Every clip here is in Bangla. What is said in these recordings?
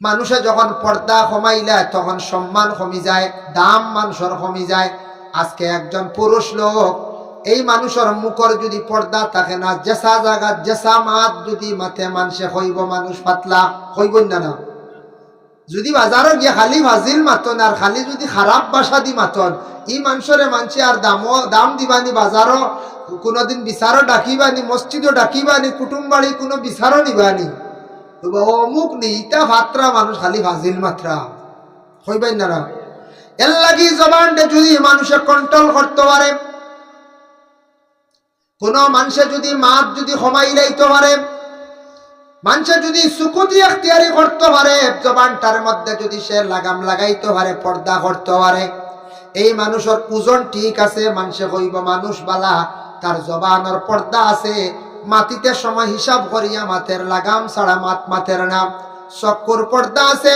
মানুষে যখন পর্দা কমাইলে তখন সম্মান কমি যায়, দাম মানুষের কমি যায়। আজকে একজন পুরুষ লোক, এই মানুষের মুখর যদি পর্দা থাকে না জেসা জায়গা জেসা মাত যদি মাথে মানুষে হইব মানুষ পাতলা হইব না না। যদি বাজারে গিয়ে খালি ভাজিল মাতন, আর খালি যদি খারাপ বাসা দি মাতন ই মানুষরে মানছে আর দামও, দাম দিবানি বাজারও, কোনোদিন বিচারও ডাকিবানি, মসজিদও ডাকিবানি, কুটুম বাড়ি কোনো বিচারও নিবানি। অমুক নি ভাত্রা মানুষ খালি ভাজিল মাত্রা। না যদি মানুষে কন্ট্রোল করতে পারে, কোন মানুষে যদি মাত যদি লাইতে পারে, মানুষে যদি সুকুতি এখতিয়ারি করতে পারে মধ্যে যদি সে লাগাম লাগাইতে পারে, পর্দা করতে পারে, এই মানুষের ওজন ঠিক আছে, মানুষে কইব, মানুষ বালা, তার জবানের পর্দা আছে মাটিতে সময় হিসাব করিয়া মাথের লাগাম ছাড়া মাত মাথের নাম চকুর পর্দা আছে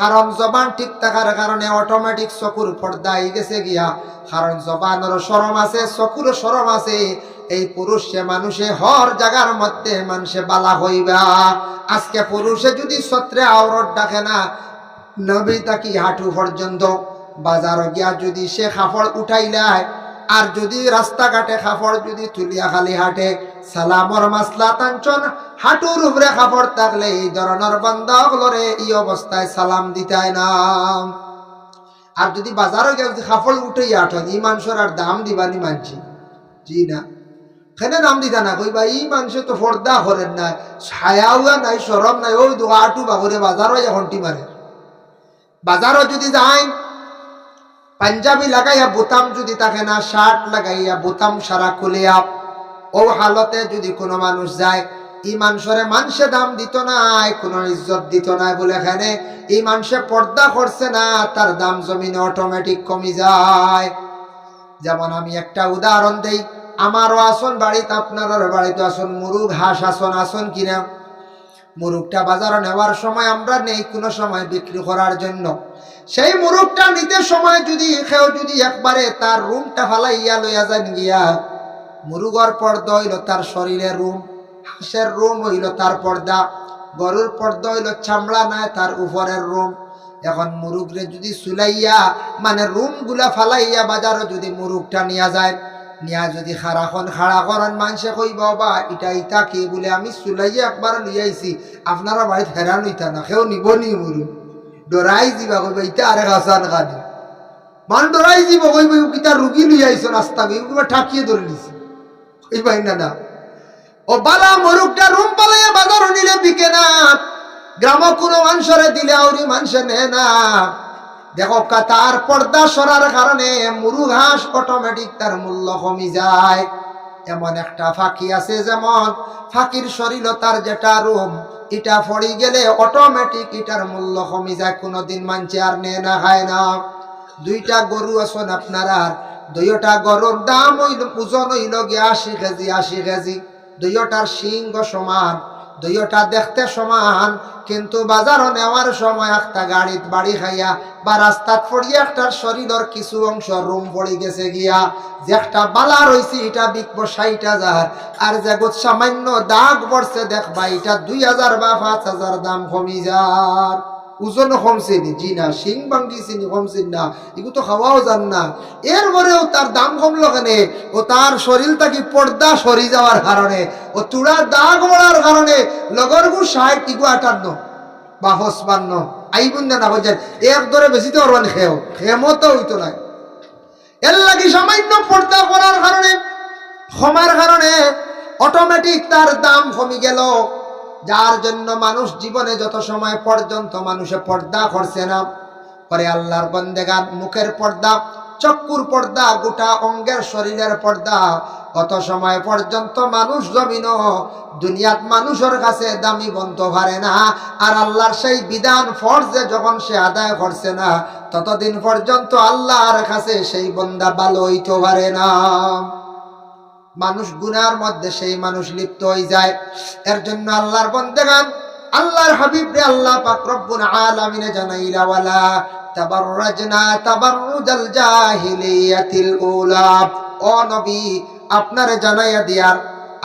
কারণ জবান ঠিক থাকার কারণে অটোমেটিক চকুর পর্দা আই গেছে গিয়া। কারণ জবানের সরম আছে চকুর সরম আছে। এই পুরুষে মানুষে হর জাগার মধ্যে মানুষে বালা হইবা। আজকে পুরুষে যদি সত্রে আওরত ডাকে না, নবী তাকি হাঁটু পর্যন্ত? বাজার গিয়া যদি সে কাপড় উঠাইলায়, আর যদি রাস্তাঘাটে কাপড় যদি তুলিয়া খালি হাঁটে সালামর মাসলা টানছন হাঁটুর উপরে কাপড় থাকলে এই ধরনের বান্দাগুলোরে এই অবস্থায় সালাম দিতাই না। আর যদি বাজারে গিয়ে যদি কাপড় উঠে আঠন ই মানুষের আর দাম দিবানি মানছি। জি না। খেনে দাম দিতা না কইবা ই মানুষে তো ফর্দা করেন না ছায়াও নাই সরম নাই, ওই দু আটু বাবুরে বাজারও এখন টি মারে। বাজারও যদি যায় পাঞ্জাবি লাগাইয়া বোতাম যদি থাকে না, শার্ট লাগাইয়া বোতাম সারা খুলিয়া ও হালতে যদি কোনো মানুষ যায় এই মানুষরে মানুষে দাম দিত নাই, কোনো ইজ্জত দিত নাই বলে এখানে এই মানুষে পর্দা করছে না, তার দাম জমিনে অটোমেটিক কমি যায়। যেমন আমি একটা উদাহরণ দেই, আমারও আসন বাড়িতে আপনার বাড়িতে আসন, মুরুগ, হাঁস আসন আসন কিনা? মুরুগটা বাজারে নেওয়ার সময় আমরা নেই কোনো সময় বিক্রি করার জন্য। সেই মুরুগটা নিতে সময় যদি কেউ যদি একবারে তার রুমটা ফালাইয়া লইয়া যান গিয়া মুরুগর পর্দা হইল তার শরীরের রুম, হাঁসের রুম হইল তার পর্দা, গরুর পর্দা হইল চামড়া, নাই তার উপরের রুম। এখন মুরুগরে যদি সুলাইয়া মানে রুমগুলা ফালাইয়া বাজারও যদি মুরুগটা নিয়া যায়, নিয়া যদি খারাখন খাড়া করেন মানুষে কইব বা ইটা ইটা কি বলে আমি সুলাইয়া একবার লিয়াইছি আপনারা বাড়িতে হেরান হইতা না, কেউ নিব নি মুরুগ। ডরাই দিবা কইব ইটা আরে হাসান খানি মান ডরাই দিব কইব কিতা রুগী লই আইছো রাস্তা ঠাকিয়ে ধরে নিছি। বিকে না। কোনো দিলে নে। দেখো তার পর্দা সরার কারণে মুরু ঘাস অটোমেটিক তার মূল্য কমি যায়। এমন একটা ফাঁকি আছে যেমন, ফাঁকির শরীর তার যেটা রুম, এটা পড়ি গেলে অটোমেটিক এটার মূল্য কমি যায়। কোনোদিন মানছে আর নে না, খায় না। দুইটা গরু আছেন আপনারা দুইটা গরুর দাম হইল, ওজন হইল গিয়ে আশি কেজি আশি কেজি। দুইটার সিংহ সমান, দুইটা দেখতে সমান। কিন্তু বাজারও নেওয়ার সময় একটা গাড়িত বাড়ি খাইয়া বা রাস্তাত পড়িয়া একটা শরীরের কিছু অংশ রুম পড়ে গেছে গিয়া, যে একটা বালা রয়েছে এটা বিকব ষাট হাজার। আর যে গোত সামান্য দাগ পড়ছে দেখবা এটা দুই হাজার বা পাঁচ হাজার দাম কমি যার। ওজন কমছে নি জি না, শিং ভাঙ্গিছে নি কমছে না এগুলো তো খাওয়াও যান না এরপরেও তার দাম কমলো কেন ও তার শরীর থাকি পর্দা সরি যাওয়ার কারণে ও তুড়ার দাগ পড়ার কারণে লগর গু ষাট ইগু আটান্ন বা হসপান্ন আইবুন না বলছেন এক ধরে বেশি তো অরবান খেয়েও খেমতো হইতো নাই। এর লাগি সামান্য পর্দা করার কারণে ক্ষমার কারণে অটোমেটিক তার দাম কমে গেল। যার জন্য মানুষ জীবনে যত সময় পর্যন্ত মানুষে পর্দা করছে না পরে আল্লাহর বন্দেগান মুখের পর্দা, চক্ষুর পর্দা, গোটা অঙ্গের শরীরের পর্দা কত সময় পর্যন্ত মানুষ জমিন, দুনিয়াত মানুষের কাছে দামি বন্ধ পারে না, আর আল্লাহর সেই বিধান ফর্জে যখন সে আদায় করছে না, ততদিন পর্যন্ত আল্লাহর কাছে সেই বন্দা ভালো হইতে পারে না। মানুষ গুনার মধ্যে সেই মানুষ লিপ্ত হয়ে যায়। এর জন্য আল্লাহর বন্দেগান আল্লাহর হাবিব রে আল্লাহ পাক রব্বুল আলামিনে জানাইলা তাবাররাজনা তাবাররুজাল জাহিলিয়াতিল উলা। ও নবী, আপনারে জানাইয়া দিয়ার,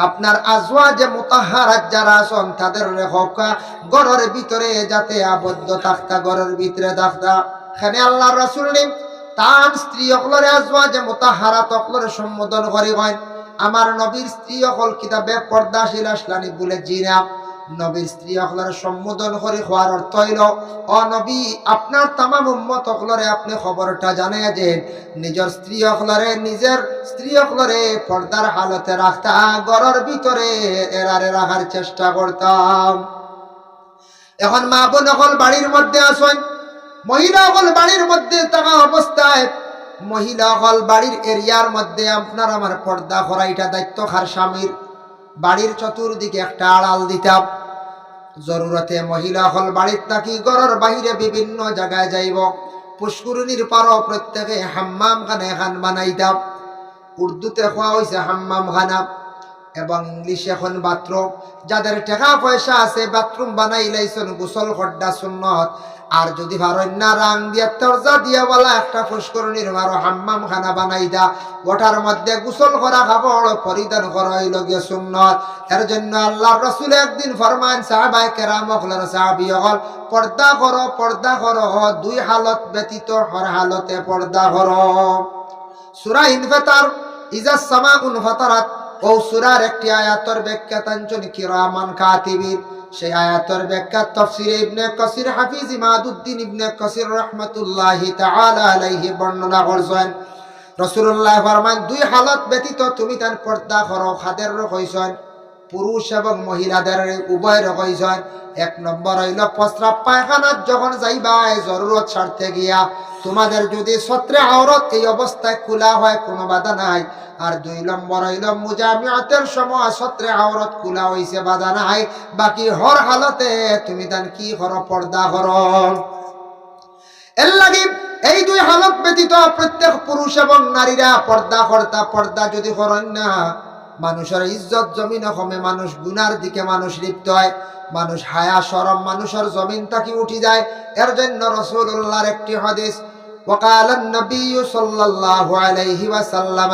আপনার আজওয়া যে মোতাহারাত যারা আছেন তাদের রেখা গড়ের ভিতরে যাতে আবদ্ধ থাকতা গড়ের ভিতরে থাকতা। এখানে আল্লাহ রাসুল নেই, তার স্ত্রী অকলরে আজওয়া যে মোতাহারাত অকলরে সম্বোধন করি হয় আমার নবীর স্ত্রী অকল কিতাবে পর্দাশীল আসলানি বলে জিনা। নবীর স্ত্রী অকলরে সম্বোধন করে হওয়ার অর্থ হইল অ নবী, আপনার তামাম উম্মত অকলরে আপনি খবরটা জানে যে নিজের স্ত্রী অকলরে, নিজের স্ত্রী অকলরে পর্দার হালতে রাখতা গড়ের ভিতরে এরারে রাখার চেষ্টা করতাম। এখন মা বোন অকল বাড়ির মধ্যে আসেন, মহিলা অকল বাড়ির মধ্যে থাকা অবস্থায় মহিলা হল বাড়ির এরিয়ার মধ্যে আপনার আমার পর্দা করা এটা দায়িত্ব খার স্বামীর। বাড়ির চতুর্দিকে একটা আড়াল দিতাম। জরুরতে মহিলা হল বাড়ির থাকি ঘরের বাহিরে বিভিন্ন জায়গায় যাইব। পুষ্করণীর পারও প্রত্যেকে হাম্মাম খানে খান বানাইতাম। উর্দুতে খোয়া হয়েছে হাম্মাম খানা এবং ইংলিশে এখন বাথরুম। যাদের টাকা পয়সা আছে বাথরুম বানাই লাইছেন গোসল খড্ডা সুন্নত। আর যদি ভারণ্য রাং দিয়া তরজা দিয়া বলা একটা পুষ্করণীর মারো হাম্মাম খানা বানাই দা, ওটার মধ্যে গোসল করা খাবড় পরিধান করা হইল গিয়ে সুন্নত। এর জন্য আল্লাহ রসুল একদিন ফরমান সাহাবাই কেরাম হলেন সাহাবি হল পর্দা করো পর্দা করো, দুই হালত ব্যতীত হর হালতে পর্দা করো। সুরা ইনফেতার, ইজা সামা উনফাতারাত ও সুরার একটি আয়াতর ব্যাখ্যা তাঞ্চন কিরামান কাতিবিন সেই আয়াতর ব্যাখ্যা তফসির ইবনে কসির, হাফিজ ইমাদুদ্দিন ইবনে কসির রহমতুল্লাহ তাআলা আলাইহি বর্ণনা করছেন। রাসূলুল্লাহ ফরমান দুই হালত ব্যতীত তুমি তার পর্দা করো খাদের কইছেন পুরুষ এবং মহিলাদের উভয় রকইছেন এক নম্বর হইল প্রস্রাব পায়খানার যখন যাইবা জরুরত স্বার্থে গিয়া। তোমাদের যদি সত্রে আওরত এই অবস্থায় খোলা হয়, কোনো বাধা নাই। আর দুই নম্বর হইল মুজামিয়াতের সময় সত্রে আওরত খোলা হইছে, বাধা নাই। বাকি হর হালতে তুমি তান কি করো পর্দা করো এর লাগি এই দুই হালত ব্যতীত প্রত্যেক পুরুষ এবং নারীরা পর্দা কর্তা, পর্দা যদি করেন না মানুষের ইজ্জত জমিন কমে মানুষ গুনার দিকে মানুষ লিপ্ত হয় মানুষ হায়া সরম মানুষের জমিন তাকে উঠি যায় এর জন্য রসুল্লাহর একটি হদিস وقال النبي صلى الله عليه وسلم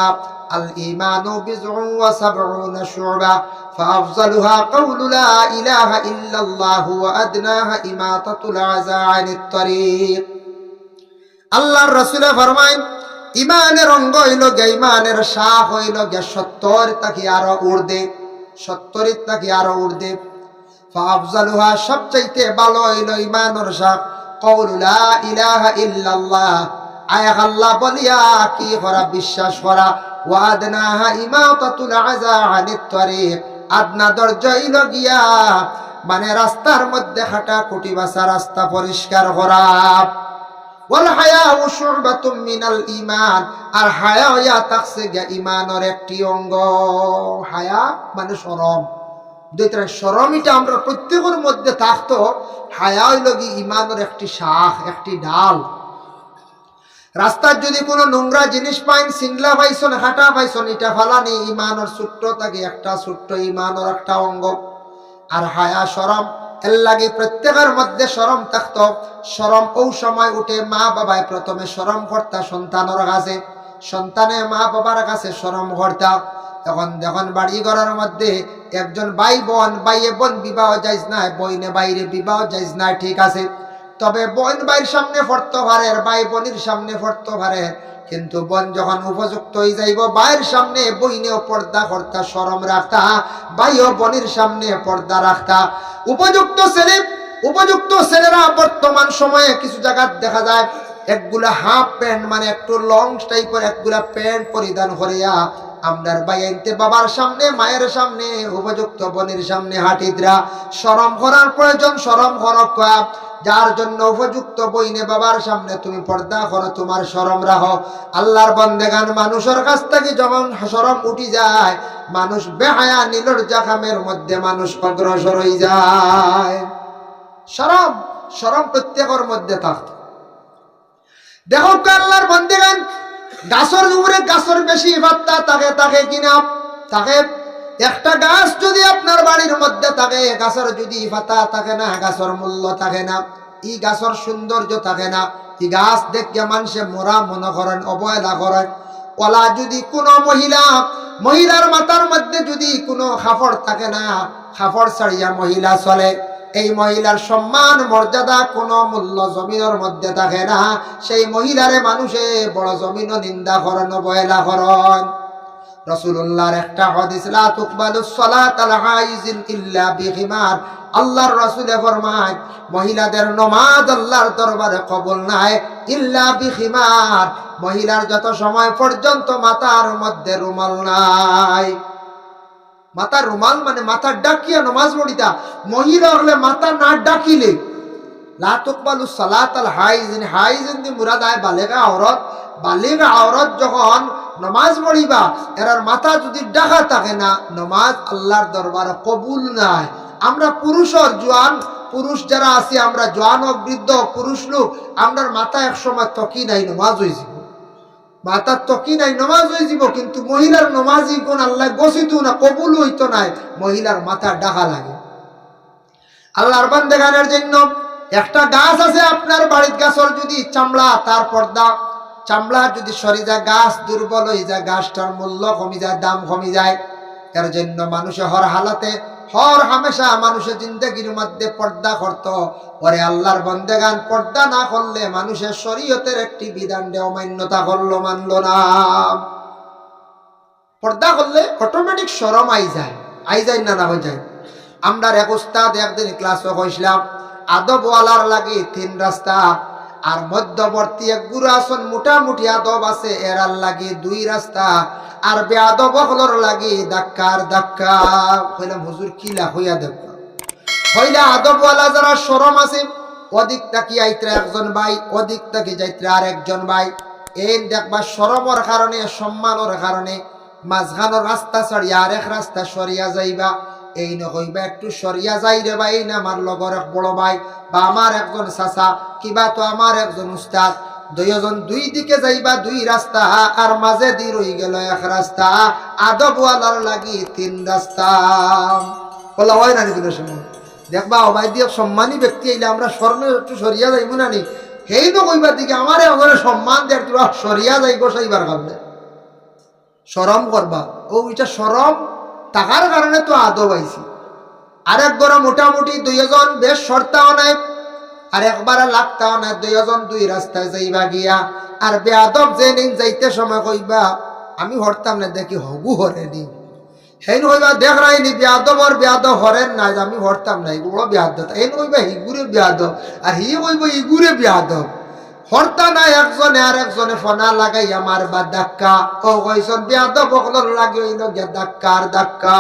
الإيمان بضع وسبعون شعبة فأفضلها قول لا إله إلا الله وأدناها إماطة العزى عن الطريق আল্লাহর রসুলে ফরমাইন ইমানের অঙ্গ হইল গে ইমানের শাহ হইল গে সত্তর তাকে আরও উর্দে, সত্তরের তাকে আরও উর্দে। ফাফজালুহা সবচাইতে ভালো হইল ইমানের শাহ। কৌলুলা ইলাহা ইল্লাল্লাহ। আয়াহ আল্লাহ বলিয়া, কি করা, বিশ্বাস করা। ওয়াদনাহা ইমাতাতুল আযা আনিত তরিক। আদনা দরজা হইল গিয়া মানে রাস্তার মধ্যে হাঁটা কুটি বাসা রাস্তা পরিষ্কার করা। ওয়াল হায়াউ শুরবাতুম মিনাল আর হায়া হইয়া তাকসে গিয়া ঈমানের একটি অঙ্গ। হায়া মানে শরম দুইটা শরম এটা আমরা প্রত্যেকের মধ্যে থাকতো। হায়া হইল কি ঈমানের একটি শাখ, একটি ডাল। রাস্তার যদি কোনো নোংরা জিনিস পাইন, সিংলা পাইছন, হাঁটা পাইছন এটা ফালানি ইমানের ছোট্ট থাকে, একটা ছোট্ট ইমানের একটা অঙ্গ। আর হায়া সরম এর লাগে প্রত্যেকের মধ্যে সরম থাকত। সরম ও সময় উঠে মা বাবায় প্রথমে সরম কর্তা সন্তানের কাছে। সন্তানে মা বাবার কাছে সরম কর্তা। তখন যখন বাড়ি ঘরের মধ্যে একজন ভাই বোন, ভাইয়ে বোন বিবাহ যাইস না বইনে বাইরে বিবাহ যাইস না ঠিক আছে। তবে বোন ভাইয়ের সামনে পড়তে পারে ভাই বোনের সামনে পড়তে পারে কিন্তু বোন যখন উপযুক্ত হয়ে যাইব ভাইয়ের সামনে বইনেও পর্দা কর্তা, সরম রাখতা। ভাইও বোনের সামনে পর্দা রাখতা। উপযুক্ত ছেলে, উপযুক্ত ছেলেরা বর্তমান সময়ে কিছু জায়গা দেখা যায়, একগুলা হাফ প্যান্ট মানে একটু লং টাইপের একগুলা প্যান্ট পরিধান করিয়া আমরার বাইতে বাবার সামনে, মায়ের সামনে, উপযুক্ত বোনের সামনে হাঁটিদরা সরম করার প্রয়োজন, সরম করক যার জন্য উপযুক্ত বইনে বাবার সামনে তুমি পর্দা করো, তোমার সরম রাখো আল্লাহর বন্দেগান মানুষের কাছ থেকে যখন সরম উঠি যায়, মানুষ বেহায়া, নীলর জাখামের মধ্যে মানুষ অগ্রসর হয়ে যায়। সরম সরম প্রত্যেকের মধ্যে থাকত দেখো আল্লাহর বন্দেগান, গাছর উপরে গাছর বেশি পাত্তা তাকে তাকে কিনা? তাকে একটা গাছ যদি আপনার বাড়ির মধ্যে থাকে, গাছের যদি পাতা থাকে না, গাছের মূল্য থাকে না, ই গাছের সৌন্দর্য থাকে না, ই গাছ দেখে মানুষে মোরা মনে করেন, অবহেলা করেন। কলা যদি কোনো মহিলা, মহিলার মাথার মধ্যে যদি কোনো খাফড় থাকে না, খাফড় ছাড়িয়া মহিলা চলে। এই মহিলার সম্মান, মর্যাদা কোনো মূল্য জমিনের মধ্যে থাকে না। সেই মহিলারে মানুষে বড় জমিন নিন্দা করন, অবহেলা করন। রসুল্লাহর একটা হদিস, লা তুকবালুস সালাত আল হাইজিন ইল্লা বিহিমার আল্লাহর রাসূলে ফরমায়, মহিলাদের নমাজ আল্লাহর দরবারে কবল নাই, ইল্লা বিহিমার মহিলার যত সময় পর্যন্ত মাথার মধ্যে রুমাল নাই। মাথার রুমাল মানে মাথা ডাকিয়া নমাজ পড়িতা। মহিলা হলে মাথা না ডাকিলে, লা তুকবালু সালাত আল হাইজিন। হাইজিন দি মুরাদ আয় বালেগা আওরত। বালেগা আওরত যখন নমাজ পড়িবা, এরার মাথা যদি ডাকা থাকে না, নমাজ আল্লাহর দরবারে কবুল নাই। আমরা পুরুষর জোয়ান, পুরুষ যারা আছি, আমরা জোয়ান হোক, বৃদ্ধ পুরুষ লোক, আমরার মাথা একসময় তকি নাই, নমাজ হয়েছিল মাতার তকি নাই, নমাজ হয়ে যাব, কিন্তু মহিলার নমাজই কোন আল্লাহ গছিত না, কবুল হইতো নাই, মহিলার মাথা ডাকা লাগে। আল্লাহর বান্দেগানের জন্য একটা গাছ আছে আপনার বাড়ির গাছর যদি চামড়া, তার পর্দা চামড়া যদি সরি যায়, গাছ দুর্বল হয়ে যায়, গাছটার মূল্য কমি যায়, দাম কমি যায়। এর জন্য মানুষে হর হালাতে, হর হামেশা মানুষের জিন্দগির মধ্যে পর্দা করত। পরে আল্লাহর বন্দেগান, পর্দা না করলে মানুষের শরীয়তের একটি বিধান অমান্যতা করল, মানলো না। পর্দা করলে অটোমেটিক সরম আই যায়। আই যায় না না হয়ে যায়। আমরা এক উস্তাদ একদিন ক্লাসে কইছিলাম আদবওয়ালার লাগে তিন রাস্তা আর মধ্যবর্তী এক গুরু আসন মোটামুটি আদব আছে এরার লাগে দুই রাস্তা। আর বেআদব হলর লাগে ধাক্কার ধাক্কা। কইলাম হুজুর কিলা হইয়া দেখবা হইলে আদবওয়ালা যারা সরম আছে অধিক তাকি আইত্রা একজন ভাই অধিক তাকি যাইত্রা আর একজন ভাই। এই দেখবা সরমর কারণে, সম্মানের কারণে, মাঝখানোর রাস্তা আর এক রাস্তা সরিয়া যাইবা। এই নহইবা একটু সরিয়া যাই রে ভাই, না আমার লগর এক বড় ভাই বা আমার একজন চাচা, কিবা তো আমার একজন উস্তাদ। দুইজন দুই দিকে যাইবা, দুই রাস্তা আর মাঝে দি রই গেল এক রাস্তা আদবওয়ালার লাগি তিন রাস্তা বলা হয় না নি কোনো সময়? দেখবা, অবাই দিয়ে সম্মানী ব্যক্তি আইলে আমরা স্বর্ণ একটু সরিয়া যাইব না নি? সেই তো কইবার দিকে আমারে ওখানে সম্মান দেয় তোরা সরিয়া যাই বসাইবার কারণে সরম করবা ও এটা সরম টাকার কারণে তো আদব আইছি। আরেক গড় মোটামুটি দুইজন বেশ সরতাও নাই, আর একবার লাগতাও না দুইজন দুই রাস্তায় যাইবা গিয়া। আর বেয়াদব যে নিন যাইতে সময় কইবা, আমি হরতাম না, দেখি হগু হরে নি। হেন কইবা দেখ নাই নি বেয়াদবর বেয়াদব হরেন নাই, আমি হরতাম না, এগুলো বেয়াদব হেন কইবা হিগুরে বেয়াদব আর হি কইবা ইগুরে বেয়াদব হরতা না একজনে আর একজনে ফোনা লাগাই আমার বা ধাক্কা। ও কইসন বেয়াদব বকলর লাগে হইল গিয়া ধাক্কা আর ধাক্কা।